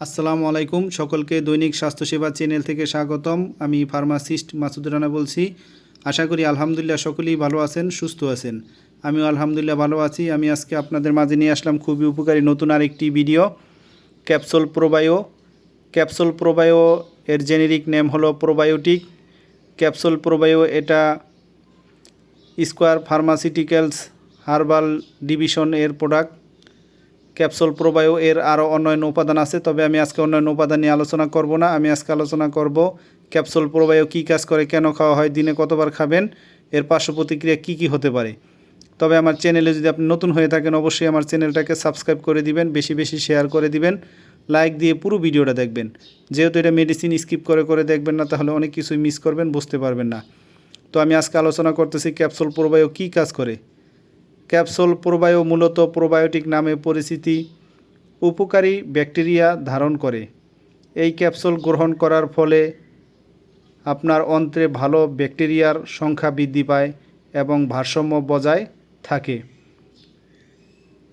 আসসালামু আলাইকুম। সকলকে দৈনিক স্বাস্থ্যসেবা চ্যানেল থেকে স্বাগতম। আমি ফার্মাসিস্ট মাসুদ রানা বলছি। আশা করি আলহামদুলিল্লাহ সকলেই ভালো আছেন, সুস্থ আছেন। আমিও আলহামদুলিল্লাহ ভালো আছি। আমি আজকে আপনাদের মাঝে নিয়ে আসলাম খুবই উপকারী নতুন আরেকটি video. Capsule Probio. Capsule Probio এর জেনেরিক নেম হলো প্রোবায়োটিক। ক্যাপসুল প্রোবায়ো এটা স্কোয়ার ফার্মাসিউটিক্যালস হার্বাল ডিভিশন এর প্রোডাক্ট। ক্যাপসুল প্রোবায়ো এর আরও অন্যান্য উপাদান আছে। তবে আমি আজকে অন্যান্য উপাদান নিয়ে আলোচনা করব না। আমি আজকে আলোচনা করব ক্যাপসুল প্রোবায়ো কী কাজ করে, কেন খাওয়া হয়, দিনে কতবার খাবেন, এর পার্শ্ব প্রতিক্রিয়া কী কী হতে পারে। তবে আমার চ্যানেলে যদি আপনি নতুন হয়ে থাকেন, অবশ্যই আমার চ্যানেলটাকে সাবস্ক্রাইব করে দিবেন, বেশি বেশি শেয়ার করে দিবেন, লাইক দিয়ে পুরো ভিডিওটা দেখবেন। যেহেতু এটা মেডিসিন স্কিপ করে করে দেখবেন না, তাহলে অনেক কিছুই মিস করবেন, বুঝতে পারবেন না। তো আমি আজকে আলোচনা করতেছি ক্যাপসুল প্রোবায়ো কী কাজ করে। ক্যাপসুল প্রোবায়ো মূলত প্রোবায়োটিক নামে পরিচিতি উপকারী ব্যাকটেরিয়া ধারণ করে। এই ক্যাপসুল গ্রহণ করার ফলে আপনার অন্ত্রে ভালো ব্যাকটেরিয়ার সংখ্যা বৃদ্ধি পায় এবং ভারসাম্য বজায় থাকে।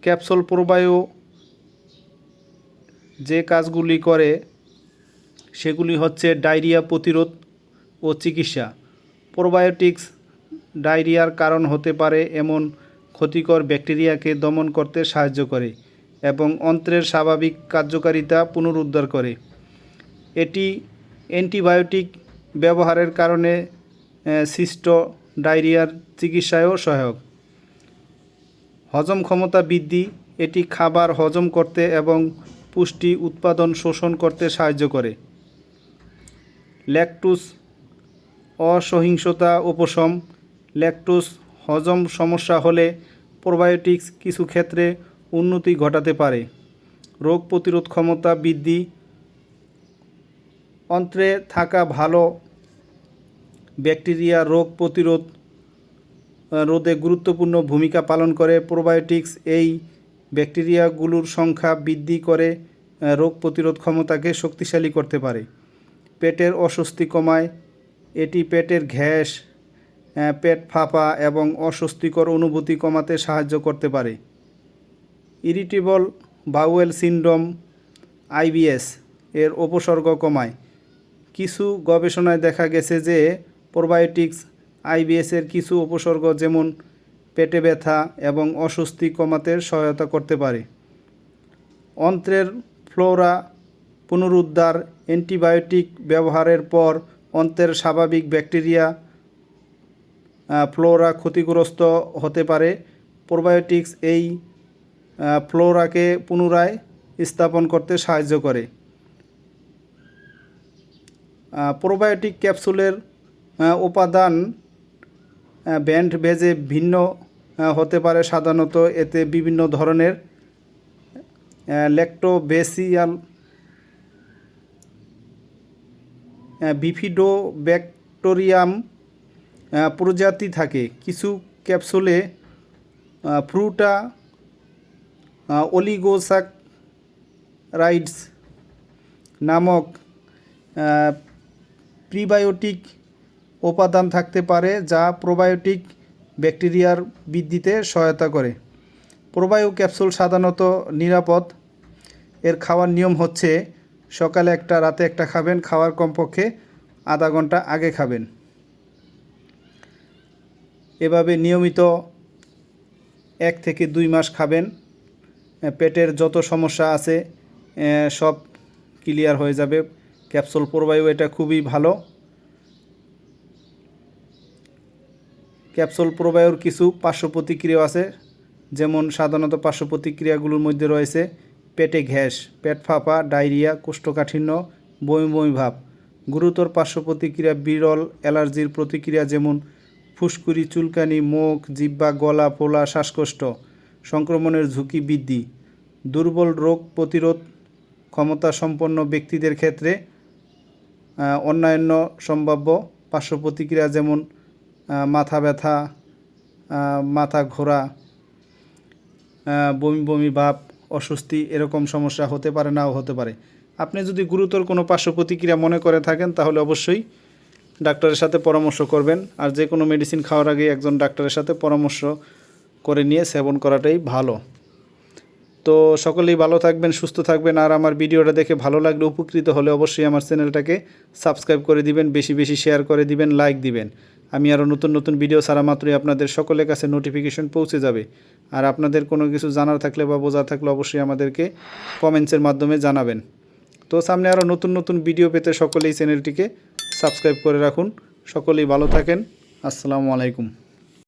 ক্যাপসুল প্রোবায়ো যে কাজগুলি করে, সেগুলি হচ্ছে ডায়রিয়া প্রতিরোধ ও চিকিৎসা। প্রোবায়োটিক্স ডায়রিয়ার কারণ হতে পারে এমন ক্ষতিকর ব্যাকটেরিয়াকে দমন করতে সাহায্য করে এবং অন্ত্রের স্বাভাবিক কার্যকারিতা পুনরুদ্ধার করে। এটি অ্যান্টিবায়োটিক ব্যবহারের কারণে সৃষ্ট ডায়রিয়ার চিকিৎসায়ও সহায়ক। হজম ক্ষমতা বৃদ্ধি, এটি খাবার হজম করতে এবং পুষ্টি উৎপাদন শোষণ করতে সাহায্য করে। ল্যাকটুস অসহিংসতা উপশম। ল্যাকটোস হজম সমস্যা হলে প্রোবায়োটিক্স কিছু ক্ষেত্রে উন্নতি ঘটাতে পারে। রোগ প্রতিরোধ ক্ষমতা বৃদ্ধি অন্ত্রে থাকা ভালো ব্যাকটেরিয়া রোগ প্রতিরোধ রোধে গুরুত্বপূর্ণ ভূমিকা পালন করে। প্রোবায়োটিক্স এই ব্যাকটেরিয়াগুলোর সংখ্যা বৃদ্ধি করে রোগ প্রতিরোধ ক্ষমতাকে শক্তিশালী করতে পারে। পেটের অস্বস্তি কমায় এটি পেটের আহ, পেট ফাঁপা এবং অস্বস্তিকর অনুভূতি কমাতে সাহায্য করতে পারে। ইরিটেবল বাউয়েল সিনড্রোম, আইবিএস, এর উপসর্গ কমায়। কিছু গবেষণায় দেখা গেছে যে প্রোবায়োটিক্স আইবিএসের কিছু উপসর্গ যেমন পেটে ব্যথা এবং অস্বস্তি কমাতে সহায়তা করতে পারে। অন্ত্রের ফ্লোরা পুনরুদ্ধার, অ্যান্টিবায়োটিক ব্যবহারের পর অন্ত্রের স্বাভাবিক ব্যাকটেরিয়া ফ্লোরা ক্ষতিগ্রস্ত হতে পারে। প্রোবায়োটিক্স এই ফ্লোরাকে পুনরায় স্থাপন করতে সাহায্য করে। প্রোবায়োটিক ক্যাপসুলের উপাদান ব্যান্ড ভেজে ভিন্ন হতে পারে। সাধারণত এতে বিভিন্ন ধরনের ল্যাক্টোবেসিয়াল বিফিডো ব্যাকটোরিয়াম আহ, প্রজাতি থাকে। কিছু ক্যাপসুলে ফ্রুটা অলিগোসাক রাইডস নামক প্রিবায়োটিক উপাদান থাকতে পারে যা প্রোবায়োটিক ব্যাকটেরিয়ার বৃদ্ধিতে সহায়তা করে। প্রোবায়ো ক্যাপসুল সাধারণত নিরাপদ। এর খাওয়ার নিয়ম হচ্ছে সকালে একটা, রাতে একটা খাবেন, খাওয়ার কমপক্ষে আধা ঘণ্টা আগে খাবেন। এভাবে নিয়মিত এক থেকে দুই মাস খাবেন। পেটের যত সমস্যা আছে সব ক্লিয়ার হয়ে যাবে। ক্যাপসুল প্রবায়ু এটা খুবই ভালো। ক্যাপসুল প্রবায়ুর কিছু পার্শ্ব প্রতিক্রিয়া আছে, যেমন সাধারণত পার্শ্ব প্রতিক্রিয়াগুলোর মধ্যে রয়েছে পেটে ঘ্যাস পেট ফাঁপা, ডায়রিয়া, কোষ্ঠকাঠিন্য, বমি বমি ভাব। গুরুতর পার্শ্ব প্রতিক্রিয়া বিরল, অ্যালার্জির প্রতিক্রিয়া যেমন ফুসকুড়ি, চুলকানি, মুখ জিব্বা গলা ফোলা শ্বাসকষ্ট, সংক্রমণের ঝুঁকি বৃদ্ধি, দুর্বল রোগ প্রতিরোধ ক্ষমতা সম্পন্ন ব্যক্তিদের ক্ষেত্রে অন্যান্য সম্ভাব্য পার্শ্ব প্রতিক্রিয়া যেমন মাথা ব্যথা মাথা ঘোরা বমি বমি ভাব, অস্বস্তি এরকম সমস্যা হতে পারে নাও হতে পারে। আপনি যদি গুরুতর কোনো পার্শ্ব প্রতিক্রিয়া মনে করে থাকেন তাহলে অবশ্যই ডাক্তারের সাথে পরামর্শ করবেন। আর যে কোনো মেডিসিন খাওয়ার আগে একজন ডাক্তারের সাথে পরামর্শ করে নিয়ে সেবন করাটাই ভালো। তো সকলেই ভালো থাকবেন, সুস্থ থাকবেন। আর আমার ভিডিওটা দেখে ভালো লাগলে, উপকৃত হলে অবশ্যই আমার চ্যানেলটাকে সাবস্ক্রাইব করে দিবেন, বেশি বেশি শেয়ার করে দিবেন লাইক দিবেন। আমি আরও নতুন নতুন ভিডিও ছাড়া মাত্রই আপনাদের সকলের কাছে নোটিফিকেশন পৌঁছে যাবে। আর আপনাদের কোনো কিছু জানার থাকলে বা বোঝার থাকলে অবশ্যই আমাদেরকে কমেন্টসের মাধ্যমে জানাবেন। তো সামনে আরও নতুন নতুন ভিডিও পেতে সকলেই চ্যানেলটিকে সাবস্ক্রাইব করে রাখুন। সকলেই ভালো থাকেন। আসসালামু আলাইকুম।